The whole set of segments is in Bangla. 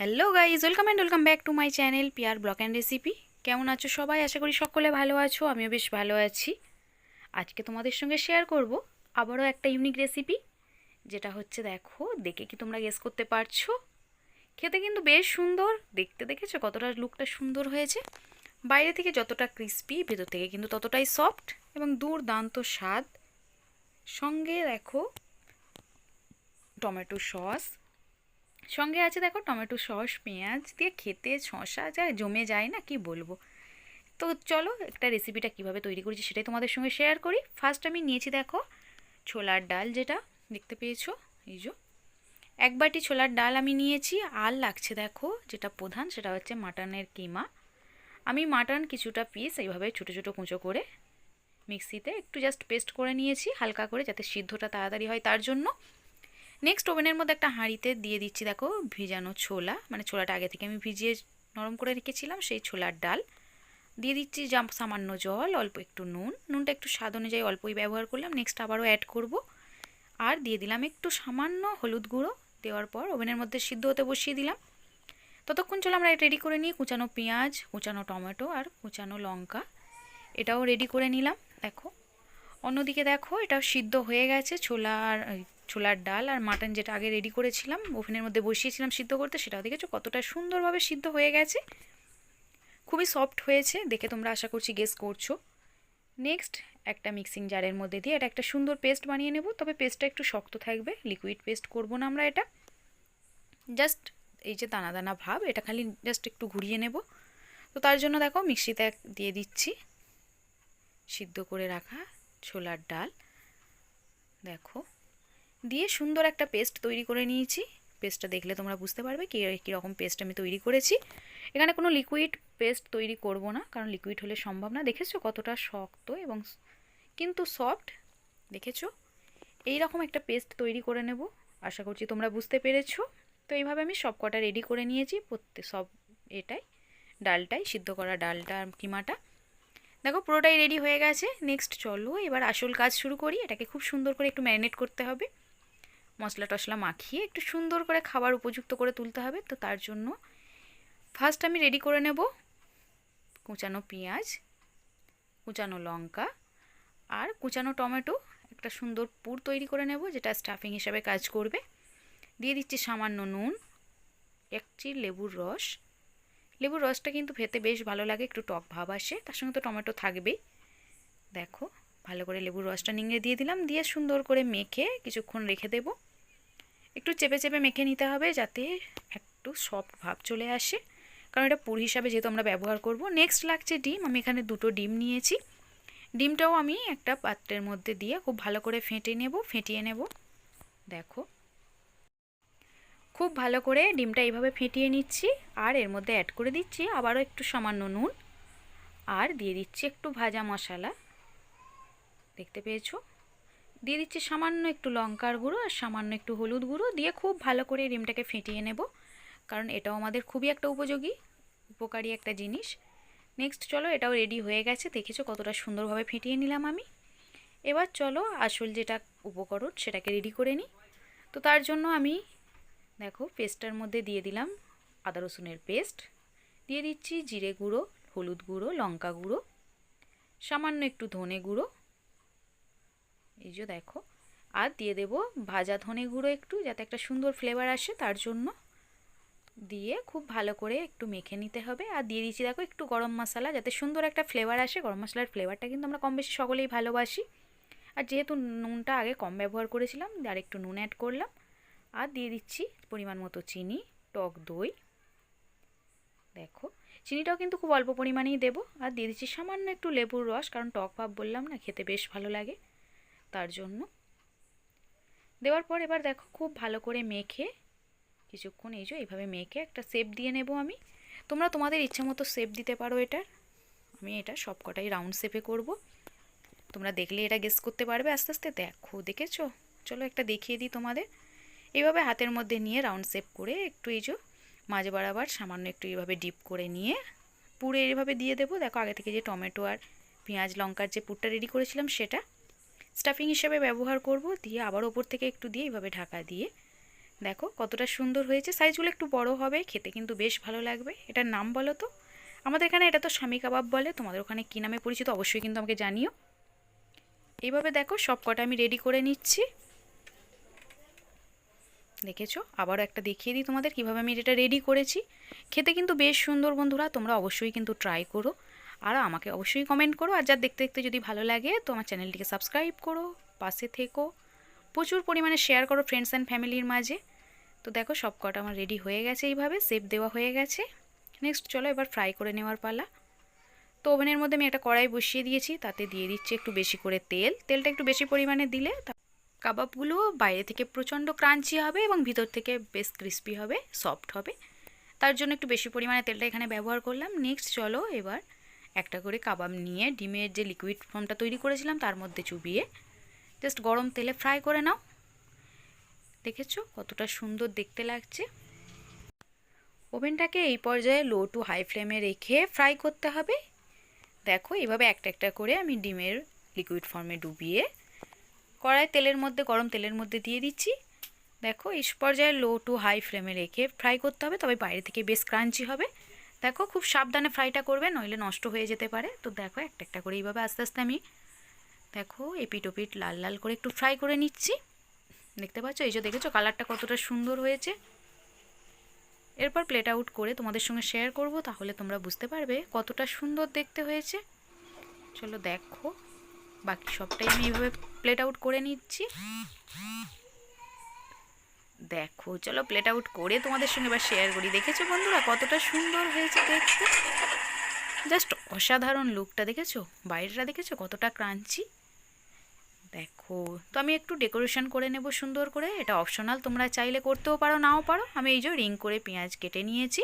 Hello guys welcome and welcome back to my channel peer block and recipe কেমন আছো সবাই? আশা করি সকলে ভালো আছো, আমিও বেশ ভালো আছি। আজকে তোমাদের সঙ্গে শেয়ার করব আবারও একটা ইউনিক রেসিপি যেটা হচ্ছে দেখো, দেখে কি তোমরা গেস করতে পারছ? খেতে কিন্তু বেশ সুন্দর, দেখতে দেখেছ কতটা লুকটা সুন্দর হয়েছে? বাইরে থেকে যতটা ক্রিস্পি ভেতর থেকে কিন্তু ততটাই সফট এবং দুর্দান্ত স্বাদ। সঙ্গে দেখো টমেটো সস সঙ্গে আছে দেখো টমেটো সস, পেঁয়াজ দিয়ে খেতে শশা যা জমে যায় না, কি বলব? তো চলো একটা রেসিপিটা কীভাবে তৈরি করেছি সেটাই তোমাদের সঙ্গে শেয়ার করি। ফার্স্ট আমি নিয়েছি দেখো ছোলার ডাল যেটা, দেখতে পেয়েছ? এই যে। এক বাটি ছোলার ডাল আমি নিয়েছি, আর লাগছে দেখো যেটা প্রধান সেটা হচ্ছে মাটনের কিমা। আমি মাটন কিছুটা পিস এইভাবে ছোটো ছোটো কুঁচো করে মিক্সিতে একটু জাস্ট পেস্ট করে নিয়েছি, হালকা করে যাতে সিদ্ধটা তাড়াতাড়ি হয় তার জন্য। নেক্সট ওভেনের মধ্যে একটা হাঁড়িতে দিয়ে দিচ্ছি, দেখো, ভিজানো ছোলা। মানে ছোলাটা আগে থেকে আমি ভিজিয়ে নরম করে রেখেছিলাম, সেই ছোলার ডাল। দিয়ে দিচ্ছি জাম, সামান্য জল, অল্প একটু নুন। নুনটা একটু স্বাদ অনুযায়ী অল্পই ব্যবহার করলাম। নেক্সট আবারও অ্যাড করব। আর দিয়ে দিলাম একটু সামান্য হলুদ গুঁড়ো। দেওয়ার পর ওভেনের মধ্যে সিদ্ধ হতে বসিয়ে দিলাম। ততক্ষণ চলো আমরা রেডি করে নিই। কুচানো পেঁয়াজ, কুচানো টমেটো আর কুচানো লঙ্কা। এটাও রেডি করে নিলাম। দেখো, অন্যদিকে দেখো এটাও সিদ্ধ হয়ে গেছে। ছোলা আর ছোলার ডাল আর মাটন যেটা আগে রেডি করেছিলাম, ওভেনের মধ্যে বসিয়েছিলাম সিদ্ধ করতে সেটাও দেখেছ কতটা সুন্দরভাবে সিদ্ধ হয়ে গেছে? খুবই সফট হয়েছে, দেখে তোমরা আশা করছি গেস করছ। নেক্সট একটা মিক্সিং জারের মধ্যে দিয়ে এটা একটা সুন্দর পেস্ট বানিয়ে নেব, তবে পেস্টটা একটু শক্ত থাকবে লিকুইড পেস্ট করব না আমরা এটা। জাস্ট এই যে দানা দানা ভাব, এটা খালি জাস্ট একটু ঘুরিয়ে নেব। তো তার জন্য দেখো মিক্সিতে দিয়ে দিচ্ছি। সিদ্ধ করে রাখা ছোলার ডাল। দেখো। দিয়ে সুন্দর একটা পেস্ট তৈরি করে নিয়েছি। পেস্টটা দেখলে তোমরা বুঝতে পারবে কী কীরকম পেস্ট আমি তৈরি করেছি। এখানে কোনো লিকুইড পেস্ট তৈরি করব না, কারণ লিকুইড হলে সম্ভব না। দেখেছ কতটা শক্ত এবং কিন্তু সফট দেখেছ? এই রকম একটা পেস্ট তৈরি করে নেব। আশা করছি তোমরা বুঝতে পেরেছ। তো এইভাবে আমি সব কটা রেডি করে নিয়েছি। প্রত্যেক সব এটাই, ডালটাই, সিদ্ধ করা ডালটা কিমাটা। দেখো পুরোটাই রেডি হয়ে গেছে। নেক্সট চলো, এবার আসল কাজ শুরু করি। এটাকে খুব সুন্দর করে একটু ম্যারিনেট করতে হবে। মশলা টশলা মাখিয়ে একটু সুন্দর করে খাবার উপযুক্ত করে তুলতে হবে। তো তার জন্য ফার্স্ট আমি রেডি করে নেব কুচানো পেঁয়াজ, কুচানো লঙ্কা আর কুচানো টমেটো। একটা সুন্দর পুর তৈরি করে নেব যেটা স্টাফিং হিসাবে কাজ করবে। দিয়ে দিচ্ছি সামান্য নুন একটি লেবুর রস। লেবুর রসটা কিন্তু খেতে বেশ ভালো লাগে, একটু টক ভাব আসে, তার সঙ্গে তো টমেটো থাকবেই। দেখো, ভালো করে লেবুর রসটা নিংড়ে দিয়ে দিলাম, দিয়ে সুন্দর করে মেখে কিছুক্ষণ রেখে দেব। একটু চেপে চেপে মেখে নিতে হবে যাতে একটু সফট ভাব চলে আসে। কারণ এটা পুর হিসাবে যেহেতু আমরা ব্যবহার করব নেক্সট লাগছে ডিম। আমি এখানে দুটো ডিম নিয়েছি। ডিমটাও আমি একটা পাত্রের মধ্যে দিয়ে খুব ভালো করে ফেটে নেব, ফেটিয়ে নেব। দেখো। খুব ভালো করে ডিমটা এইভাবে ফেটিয়ে নিচ্ছি আর এর মধ্যে অ্যাড করে দিচ্ছি আবারও একটু সামান্য নুন। আর দিয়ে দিচ্ছি একটু ভাজা মশলা। দেখতে পেয়েছ? দিয়ে দিচ্ছি সামান্য একটু লঙ্কার গুঁড়ো আর সামান্য একটু হলুদ গুঁড়ো দিয়ে খুব ভালো করে ডিমটাকে ফেটিয়ে নেব। কারণ এটাও আমাদের খুবই একটা উপযোগী, উপকারী একটা জিনিস। নেক্সট চলো, এটাও রেডি হয়ে গেছে। দেখেছ কতটা সুন্দরভাবে ফেটিয়ে নিলাম আমি। এবার চলো, আসল যেটা উপকরণ সেটাকে রেডি করে নিই। তো তার জন্য আমি, দেখো পেস্টটার মধ্যে দিয়ে দিলাম আদা রসুনের পেস্ট দিয়ে দিচ্ছি জিরে গুঁড়ো, হলুদ গুঁড়ো, লঙ্কা গুঁড়ো, সামান্য একটু ধনে গুঁড়ো। এই যে দেখো। আর দিয়ে দেব ভাজা ধনে গুঁড়ো একটু, যাতে একটা সুন্দর ফ্লেভার আসে, তার জন্য দিয়ে খুব ভালো করে একটু মেখে নিতে হবে। আর দিয়ে দিচ্ছি দেখো একটু গরম মশলা, যাতে সুন্দর একটা ফ্লেভার আসে। গরম মশলার ফ্লেভারটা কিন্তু আমরা কম বেশি সকলেই ভালোবাসি। আর যেহেতু নুনটা আগে কম ব্যবহার করেছিলাম, আর একটু নুন অ্যাড করলাম। আর দিয়ে দিচ্ছি পরিমাণ মতো চিনি, টক দই। দেখো, চিনিটাও কিন্তু খুব অল্প পরিমাণেই দেবো। আর দিয়ে দিচ্ছি সামান্য একটু লেবুর রস, কারণ টক ভাব বললাম না, খেতে বেশ ভালো লাগে। তার জন্য। দেওয়ার পর এবার দেখো খুব ভালো করে মেখে, কিছুক্ষণ এই যে এইভাবে মেখে একটা শেপ দিয়ে নেব আমি। তোমরা তোমাদের ইচ্ছে মতো শেপ দিতে পারো এটার। আমি এটা সব কটাই রাউন্ড শেপে করব। তোমরা দেখলে এটা গেস করতে পারবে আস্তে আস্তে। দেখো, দেখেছ? চলো একটা দেখিয়ে দিই তোমাদের। এইভাবে হাতের মধ্যে নিয়ে রাউন্ড শেপ করে একটু এই যে মাঝ বাড়াবার সামান্য একটু এইভাবে ডিপ করে নিয়ে পুরে এইভাবে দিয়ে দেবো। দেখো আগে থেকে যে টমেটো আর পেঁয়াজ, লঙ্কার যে পুরটা রেডি করেছিলাম সেটা স্টাফিং হিসেবে ব্যবহার করব, দিয়ে আবার ওপর থেকে একটু দিয়ে এইভাবে ঢাকা দিয়ে। দেখো কতটা সুন্দর হয়েছে সাইজগুলো একটু বড় হবে, খেতে কিন্তু বেশ ভালো লাগবে। এটার নাম বলো তো। আমাদের এখানে এটা তো স্বামী কাবাব বলে, তোমাদের ওখানে কী নামে পরিচিত অবশ্যই কিন্তু আমাকে জানিও। এইভাবে দেখো সব কটা আমি রেডি করে নিচ্ছি। দেখেছ? আবারও একটা দেখিয়ে দিই তোমাদের কীভাবে আমি এটা রেডি করেছি। খেতে কিন্তু বেশ সুন্দর বন্ধুরা, তোমরা অবশ্যই কিন্তু ট্রাই করো। আর আমাকে অবশ্যই কমেন্ট করো। আর যা দেখতে দেখতে যদি ভালো লাগে, তো আমার চ্যানেলটিকে সাবস্ক্রাইব করো, পাশে থেকো। প্রচুর পরিমাণে শেয়ার করো ফ্রেন্ডস অ্যান্ড ফ্যামিলির মাঝে। তো দেখো সব কটা আমার রেডি হয়ে গেছে এইভাবে সেপ দেওয়া হয়ে গেছে। নেক্সট চলো এবার ফ্রাই করে নেওয়ার পালা। তো ওভেনের মধ্যে আমি একটা কড়াই বসিয়ে দিয়েছি, তাতে দিয়ে দিচ্ছি একটু বেশি করে তেল। তেলটা একটু বেশি পরিমাণে দিলে কাবাবগুলো বাইরে থেকে প্রচণ্ড ক্রাঞ্চি হবে এবং ভিতর থেকে বেশ ক্রিস্পি হবে সফট হবে। তার জন্য একটু বেশি পরিমাণে তেলটা এখানে ব্যবহার করলাম। নেক্সট চলো এবার একটা করে কাবাব নিয়ে ডিমের যে লিকুইড ফর্মটা তৈরি করেছিলাম তার মধ্যে চুবিয়ে জাস্ট গরম তেলে ফ্রাই করে নাও। দেখেছ? কতটা সুন্দর দেখতে লাগছে। ওভেনটাকে এই পর্যায়ে লো টু হাই ফ্লেমে রেখে ফ্রাই করতে হবে। দেখো, এভাবে একটা একটা করে আমি ডিমের লিকুইড ফর্মে ডুবিয়ে কড়াই তেলের মধ্যে, গরম তেলের মধ্যে দিয়ে দিচ্ছি। দেখো, এই পর্যায়ে লো টু হাই ফ্লেমে রেখে ফ্রাই করতে হবে, তবে বাইরে থেকে বেশ ক্রাঞ্চি হবে। দেখো খুব সাবধানে ফ্রাইটা করবে, নইলে নষ্ট হয়ে যেতে পারে। তো দেখো একটা একটা করে এইভাবে আস্তে আস্তে আমি দেখো এপিট ওপিট লাল লাল করে একটু ফ্রাই করে নিচ্ছি। দেখতে পাচ্ছ? এই যে দেখেছ কালারটা কতটা সুন্দর হয়েছে। এরপর প্লেট আউট করে তোমাদের সঙ্গে শেয়ার করব, তাহলে তোমরা বুঝতে পারবে কতটা সুন্দর দেখতে হয়েছে। চলো দেখো, বাকি সবটাই আমি এইভাবে প্লেট আউট করে নিচ্ছি। দেখো, চলো প্লেট আউট করে তোমাদের সঙ্গে এবার শেয়ার করি। দেখেছ বন্ধুরা কতটা সুন্দর হয়েছে দেখতে? জাস্ট অসাধারণ লুকটা দেখেছ? বাইরেটা দেখেছ? কতটা ক্রাঞ্চি দেখো, তো আমি একটু ডেকোরেশন করে নেব সুন্দর করে। এটা অপশনাল তোমরা চাইলে করতেও পারো, নাও পারো। আমি এই যে রিং করে পেঁয়াজ কেটে নিয়েছি।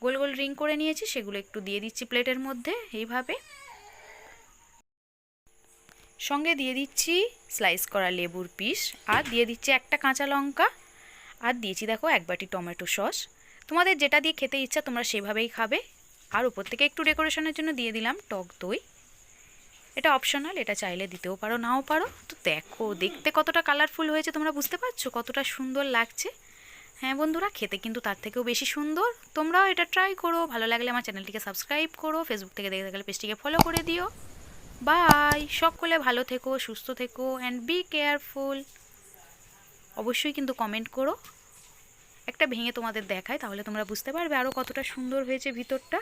গোল গোল রিং করে নিয়েছি, সেগুলো একটু দিয়ে দিচ্ছি প্লেটের মধ্যে, এইভাবে। সঙ্গে দিয়ে দিচ্ছি স্লাইস করা লেবুর পিস আর দিয়ে দিচ্ছি একটা কাঁচা লঙ্কা, আর দিয়েছি দেখো এক বাটি টমেটো সস। তোমাদের যেটা দিয়ে খেতে ইচ্ছা তোমরা সেভাবেই খাবে। আর উপর থেকে একটু ডেকোরেশনের জন্য দিয়ে দিলাম টক দই। এটা অপশনাল এটা চাইলে দিতেও পারো, নাও পারো। তো দেখো, দেখতে কতটা কালারফুল হয়েছে, তোমরা বুঝতে পারছ? কতটা সুন্দর লাগছে। হ্যাঁ বন্ধুরা, খেতে কিন্তু তার থেকেও বেশি সুন্দর। তোমরাও এটা ট্রাই করো, ভালো লাগলে আমার চ্যানেলটিকে সাবস্ক্রাইব করো ফেসবুক থেকে দেখে গেলে পেজটিকে ফলো করে দিও। বাই সকলে ভালো থেকো, সুস্থ থেকো অ্যান্ড বি কেয়ারফুল অবশ্যই কিন্তু কমেন্ট করো। একটা ভেঙে তোমাদের দেখায়, তাহলে তোমরা বুঝতে পারবে আরও কতটা সুন্দর হয়েছে ভিতরটা।